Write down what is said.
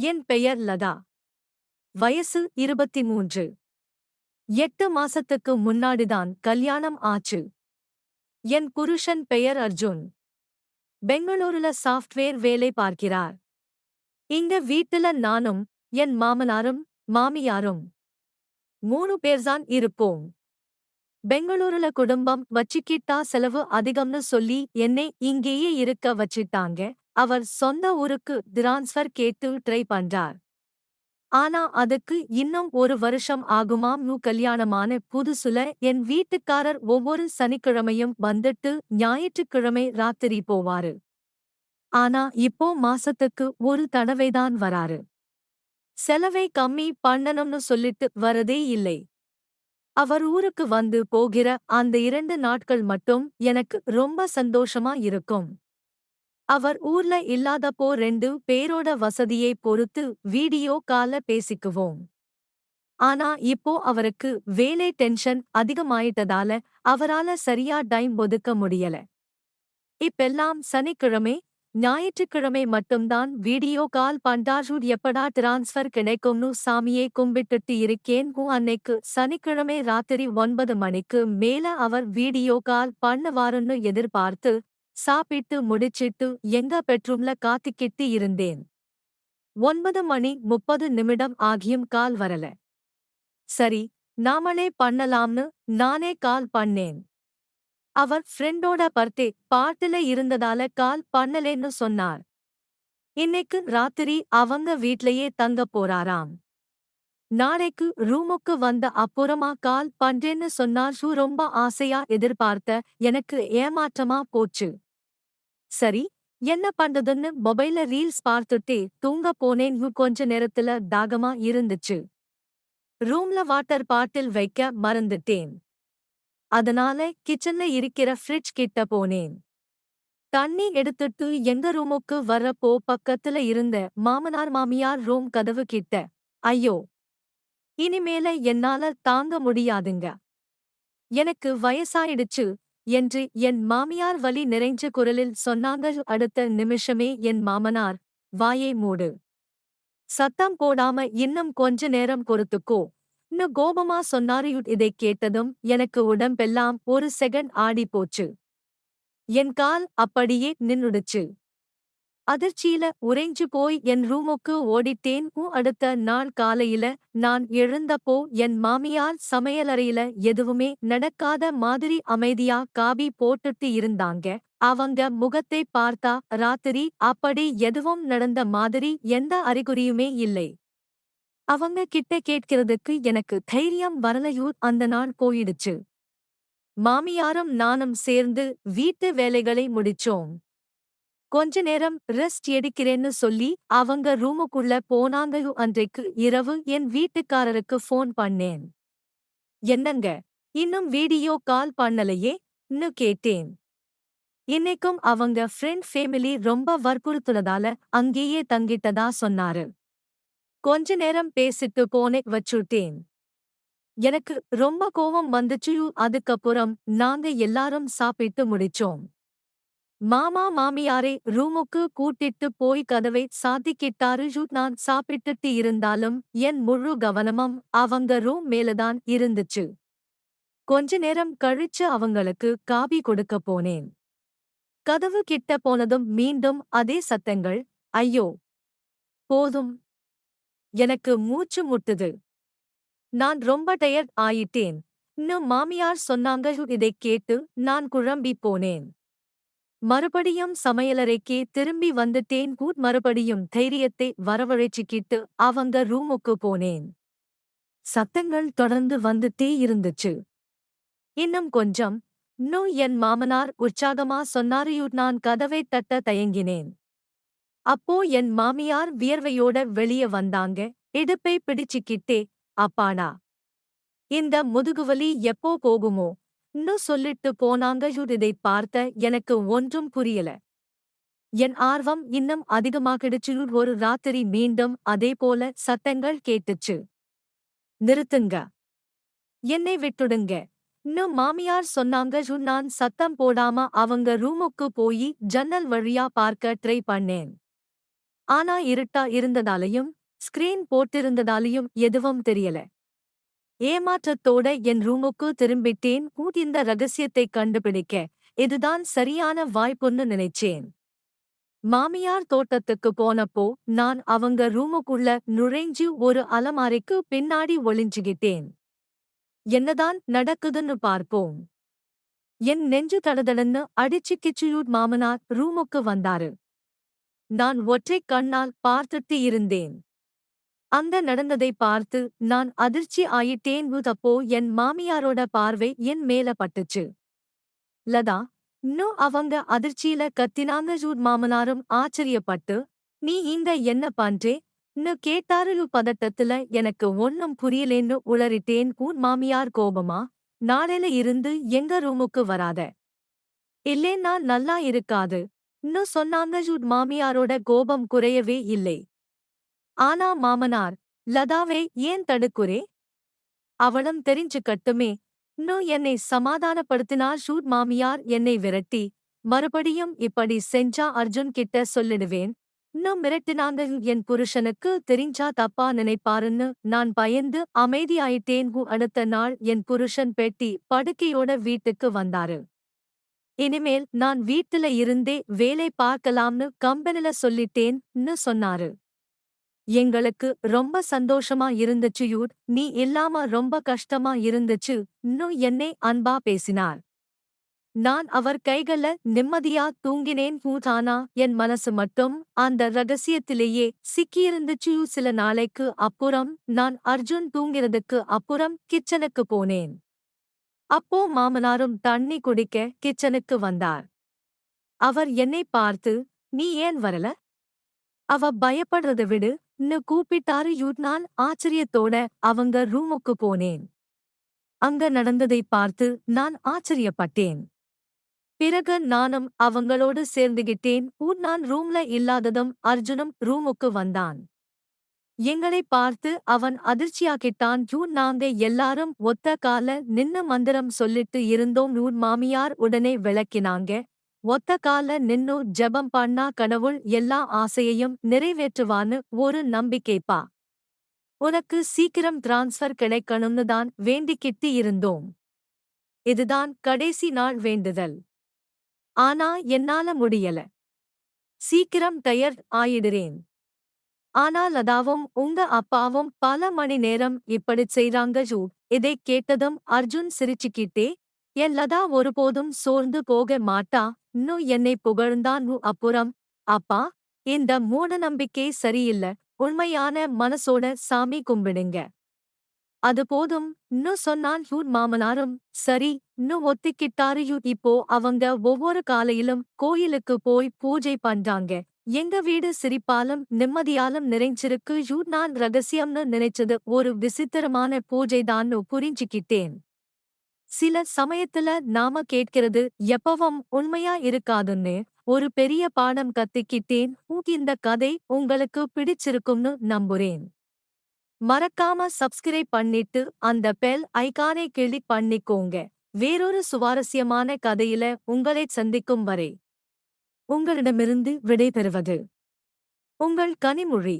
என் பெயர் லதா. வயசு இருபத்தி மூன்று எட்டு மாசத்துக்கு முன்னாடிதான் கல்யாணம் ஆச்சு. என் புருஷன் பெயர் அர்ஜுன். பெங்களூருல சாஃப்ட்வேர் வேலை பார்க்கிறார். இங்க வீட்டுல நானும் என் மாமனாரும் மாமியாரும். மூணு பேர்தான் இருப்போம். பெங்களூருல குடும்பம் வச்சிக்கிட்டா செலவு அதிகம்னு சொல்லி என்னை இங்கேயே இருக்க வச்சிட்டாங்க. அவர் சொந்த ஊருக்கு டிரான்ஸ்ஃபர் கேட்டு ட்ரை பண்றார். ஆனா அதுக்கு இன்னும் ஒரு வருஷம் ஆகுமாம் நூ கல்யாணமான புதுசுல என் வீட்டுக்காரர் ஒவ்வொரு சனிக்கிழமையும் வந்துட்டு ஞாயிற்றுக்கிழமை ராத்திரி போவாரு. ஆனா இப்போ மாசத்துக்கு ஒரு தடவைதான் வராரு. செலவை கம்மி பண்ணணும்னு சொல்லிட்டு வரதே இல்லை. அவர் ஊருக்கு வந்து போகிற அந்த இரண்டு நாட்கள் மட்டும் எனக்கு ரொம்ப சந்தோஷமா இருக்கும். அவர் ஊர்ல இல்லாதப்போ ரெண்டு பேரோட வசதியை பொறுத்து வீடியோ கால பேசிக்குவோம். ஆனா இப்போ அவருக்கு வேலை டென்ஷன் அதிகமாயிட்டதால அவரால சரியா டைம் ஒதுக்க முடியல. இப்பெல்லாம் சனிக்கிழமை ஞாயிற்றுக்கிழமை மட்டும்தான் வீடியோ கால் பண்றாஜூட் எப்படா டிரான்ஸ்ஃபர் கிடைக்கும்னு சாமியை கும்பிட்டுட்டு இருக்கேன். அன்னைக்கு சனிக்கிழமை ராத்திரி ஒன்பது மணிக்கு மேல அவர் வீடியோ கால் பண்ணுவாருன்னு எதிர்பார்த்து சாப்பிட்டு முடிச்சிட்டு எங்க பெட்ரூம்ல காத்திக்கிட்டு இருந்தேன். ஒன்பது மணி முப்பது நிமிடம் ஆகியும் கால் வரல. சரி நாமளே பண்ணலாம்னு நானே கால் பண்ணேன். அவர் ஃப்ரெண்டோட பர்த்தே பாட்டுல இருந்ததால கால் பண்ணலேன்னு சொன்னார். இன்னைக்கு ராத்திரி அவங்க வீட்லயே தங்க போறாராம். நாளைக்கு ரூமுக்கு வந்த அப்புறமா கால் பண்றேன்னு சொன்னார். ஷூ ரொம்ப ஆசையா எதிர்பார்த்த எனக்கு ஏமாற்றமா போச்சு. சரி என்ன பண்றதுன்னு மொபைல ரீல்ஸ் பார்த்துட்டே தூங்க போனேன். கொஞ்ச நேரத்துல தாகமா இருந்துச்சு. ரூம்ல வாட்டர் பாட்டில் வைக்க மறந்துட்டேன். அதனால கிச்சன்ல இருக்கிற ஃப்ரிட்ஜ் கிட்ட போனேன். தண்ணி எடுத்துட்டு எங்க ரூமுக்கு வரப்போ பக்கத்துல இருந்த மாமனார் மாமியார் ரூம் கதவு கிட்ட ஐயோ இனிமேல என்னால தாங்க முடியாதுங்க. எனக்கு வயசாயிடுச்சு. என்று என் மாமியார் வலி நிறைஞ்ச குரலில் சொன்னாங்க அடுத்த நிமிஷமே என் மாமனார் வாயை மூடு. சத்தம் போடாம இன்னும் கொஞ்ச நேரம் பொறுத்துக்கோ. ன்னு கோபமா சொன்னாரியுட் இதைக் கேட்டதும் எனக்கு உடம்பெல்லாம் ஒரு செகண்ட் ஆடி போச்சு என் கால் அப்படியே நின்னுடுச்சு. அதிர்ச்சியில உறைஞ்சு போய் என் ரூமுக்கு ஓடிட்டேன் உ அடுத்த நாள் காலையில நான் எழுந்தப்போ என் மாமியார் சமையலறையில எதுவுமே நடக்காத மாதிரி அமைதியா காபி போட்டுட்டு இருந்தாங்க. அவங்க முகத்தை பார்த்தா ராத்திரி அப்படி எதுவும் நடந்த மாதிரி எந்த அறிகுறியுமே இல்லை. அவங்க கிட்ட கேட்கிறதுக்கு எனக்கு தைரியம் வரலையூர் அந்த நாள் போயிடுச்சு. மாமியாரும் நானும் சேர்ந்து வீட்டு வேலைகளை முடிச்சோம். கொஞ்ச நேரம் ரெஸ்ட் எடுக்கிறேன்னு சொல்லி அவங்க ரூமுக்குள்ள போனாங்க. அன்றைக்கு இரவு என் வீட்டுக்காரருக்கு ஃபோன் பண்ணேன். என்னங்க? இன்னும் வீடியோ கால் பண்ணலையே? இன்னும் கேட்டேன். இன்னைக்கும் அவங்க ஃப்ரெண்ட் ஃபேமிலி ரொம்ப வற்புறுத்துனதால அங்கேயே தங்கிட்டதா சொன்னாரு. கொஞ்ச நேரம் பேசிட்டு போனே வச்சுட்டேன். எனக்கு ரொம்ப கோவம் வந்துச்சு. அதுக்கப்புறம் நாங்க எல்லாரும் சாப்பிட்டு முடிச்சோம். மாமா மாமியாரை ரூமுக்கு கூட்டிட்டு போய் கதவை சாத்திக்கிட்டாரு நான் சாப்பிட்டுட்டு இருந்தாலும் என் முழு கவனமும் அவங்க ரூம் மேலதான் இருந்துச்சு. கொஞ்ச நேரம் கழிச்சு அவங்களுக்கு காபி கொடுக்க போனேன். கதவு கிட்ட போனதும் மீண்டும் அதே சத்தங்கள் ஐயோ போதும். எனக்கு மூச்சு முட்டுது. நான் ரொம்ப டயர்ட் ஆயிட்டேன். இன்னும் மாமியார் சொன்னாங்க. இதைக் கேட்டு நான் குழம்பி போனேன். மறுபடியும் சமையலறைக்கே திரும்பி வந்துட்டேன். கூட் மறுபடியும் தைரியத்தை வரவழைச்சிக்கிட்டு அவங்க ரூமுக்கு போனேன். சத்தங்கள் தொடர்ந்து வந்துட்டே இருந்துச்சு. இன்னும் கொஞ்சம். இன்னும் என் மாமனார் உற்சாகமா சொன்னாரையூர் நான் கதவை தட்ட தயங்கினேன். அப்போ என் மாமியார் வியர்வையோட வெளிய வந்தாங்க. இடுப்பை பிடிச்சுக்கிட்டே அப்பாடா இந்த முதுகுவலி எப்போ போகுமோ? இன்னும் சொல்லிட்டு போனாங்க இதை பார்த்த எனக்கு ஒன்றும் புரியல. என் ஆர்வம் இன்னும் அதிகமாகிடுச்சு. ஒரு ராத்திரி மீண்டும் அதே போல சத்தங்கள் கேட்டுச்சு. நிறுத்துங்க. என்னை விட்டுடுங்க. இன்னும் மாமியார் சொன்னாங்க. நான் சத்தம் போடாம அவங்க ரூமுக்கு போய் ஜன்னல் வழியா பார்க்க ட்ரை பண்ணேன். ஆனா இருட்டா இருந்ததாலையும் ஸ்கிரீன் போட்டிருந்ததாலையும் எதுவும் தெரியல. ஏமாற்றத்தோட என் ரூமுக்கு திரும்பிட்டேன். கூட் இந்த ரகசியத்தை கண்டுபிடிக்க இதுதான் சரியான வாய்ப்புன்னு நினைச்சேன். மாமியார் தோட்டத்துக்கு போனப்போ நான் அவங்க ரூமுக்குள்ள நுழைஞ்சு ஒரு அலமாரிக்கு பின்னாடி ஒளிஞ்சுகிட்டேன். என்னதான் நடக்குதுன்னு பார்ப்போம். என் நெஞ்சு தடதடன்னு அடிச்சு கிச்சியூட் மாமனார் ரூமுக்கு வந்தாரு. நான் ஒற்றைக் கண்ணால் பார்த்துட்டு இருந்தேன். அங்க நடந்ததை பார்த்து நான் அதிர்ச்சி ஆயிட்டேன் அப்போ என் மாமியாரோட பார்வை என் மேல பட்டுச்சு. லதா இன்னும் அவங்க அதிர்ச்சியில கத்தினாங்க ஜூட் மாமனாரும் ஆச்சரியப்பட்டு நீ இந்த என்ன பண்றே? இன்னும் கேட்டாரு பதட்டத்துல எனக்கு ஒன்னும் புரியலேன்னு உளறிட்டேன் கூன் மாமியார் கோபமா? நாளையில இருந்து எங்க ரூமுக்கு வராத? இல்லேன்னா நல்லா இருக்காது. இன்னும் சொன்னாங்க ஜூட் மாமியாரோட கோபம் குறையவே இல்லை. ஆனா மாமனார் லதாவே ஏன் தடுக்குறே? அவளும் தெரிஞ்சுக்கட்டுமே. இன்னும் என்னை சமாதானப்படுத்தினார் ஷூட் மாமியார் என்னை விரட்டி. மறுபடியும் இப்படி செஞ்சா அர்ஜுன் கிட்ட சொல்லிடுவேன். இன்னும் மிரட்டினாங்க என் புருஷனுக்கு தெரிஞ்சா தப்பா நினைப்பாருன்னு நான் பயந்து அமைதியாயிட்டேன். ஹூ அடுத்த நாள் என் புருஷன் பெட்டி படுக்கையோட வீட்டுக்கு வந்தாரு. இனிமேல் நான் வீட்டுல இருந்தே வேலை பார்க்கலாம்னு கம்பெனில சொல்லிட்டேன்னு சொன்னாரு. எங்களுக்கு ரொம்ப சந்தோஷமா இருந்துச்சு யூட் நீ இல்லாம ரொம்ப கஷ்டமா இருந்துச்சு. இன்னும் என்னை அன்பா பேசினார். நான் அவர் கைகள நிம்மதியா தூங்கினேன் ஹூதானா என் மனசு மட்டும் அந்த ரகசியத்திலேயே சிக்கியிருந்துச்சு. சில நாளைக்கு அப்புறம் நான் அர்ஜுன் தூங்கிறதுக்கு அப்புறம் கிச்சனுக்கு போனேன். அப்போ மாமனாரும் தண்ணி குடிக்க கிச்சனுக்கு வந்தார். அவர் என்னை பார்த்து நீ ஏன் வரல? அவ பயப்படுறத விடு. ன்னு கூப்பிட்டாரு யூட்னால் ஆச்சரியத்தோட அவங்க ரூமுக்கு போனேன். அங்க நடந்ததை பார்த்து நான் ஆச்சரியப்பட்டேன். பிறகு நானும் அவங்களோடு சேர்ந்துகிட்டேன். ஊர் நான் ரூம்ல இல்லாததும் அர்ஜுனும் ரூமுக்கு வந்தான். எங்களை பார்த்து அவன் அதிர்ச்சியாக்கிட்டான். யூ நாங்க எல்லாரும் ஒத்த கால நின்னு மந்திரம் சொல்லிட்டு இருந்தோம். நூர் மாமியார் உடனே விளக்கினாங்க. ஒத்த கால நின்னு ஜெபம் பண்ணா கடவுள் எல்லா ஆசையையும் நிறைவேற்றுவான்னு ஒரு நம்பிக்கைப்பா உனக்கு சீக்கிரம் டிரான்ஸ்ஃபர் கிடைக்கணும்னு தான் வேண்டிக்கிட்டு இருந்தோம். இதுதான் கடைசி நாள் வேண்டுதல். ஆனா என்னால முடியல. சீக்கிரம் டயர் ஆயிடுறேன். ஆனால் அதாவும் உங்க அப்பாவும் பல மணி நேரம் இப்படி செய்றாங்க ஜூ. இதை கேட்டதும் அர்ஜுன் சிரிச்சுக்கிட்டே என் லதா ஒருபோதும் சோர்ந்து போக மாட்டா. இன்னும் என்னை புகழ்ந்தான் அப்புறம். அப்பா இந்த மூட நம்பிக்கை சரியில்ல. உண்மையான மனசோட சாமி கும்பிடுங்க. அது போதும். இன்னும் சொன்னான் யூர் மாமனாரும். சரி இன்னும் ஒத்திக்கிட்டாரு யூ. இப்போ அவங்க ஒவ்வொரு காலையிலும் கோயிலுக்கு போய் பூஜை பண்றாங்க. எங்க வீடு சிரிப்பாலும் நிம்மதியாலும் நிறைஞ்சிருக்கு. யூ நான் ரகசியம்னு நினைச்சது ஒரு விசித்திரமான பூஜைதான்னு புரிஞ்சுக்கிட்டேன். சில சமயத்துல நாம கேட்கிறது எப்பவும் உண்மையா இருக்காதுன்னு ஒரு பெரிய பாடம் கத்திக்கிட்டேன். இந்த கதை உங்களுக்கு பிடிச்சிருக்கும்னு நம்புறேன். மறக்காம சப்ஸ்கிரைப் பண்ணிட்டு அந்த பெல் ஐகானை கிளிக் பண்ணிக்கோங்க. வேறொரு சுவாரஸ்யமான கதையில உங்களை சந்திக்கும் வரை உங்களிடமிருந்து விடைபெறுவது உங்கள் கனிமொழி.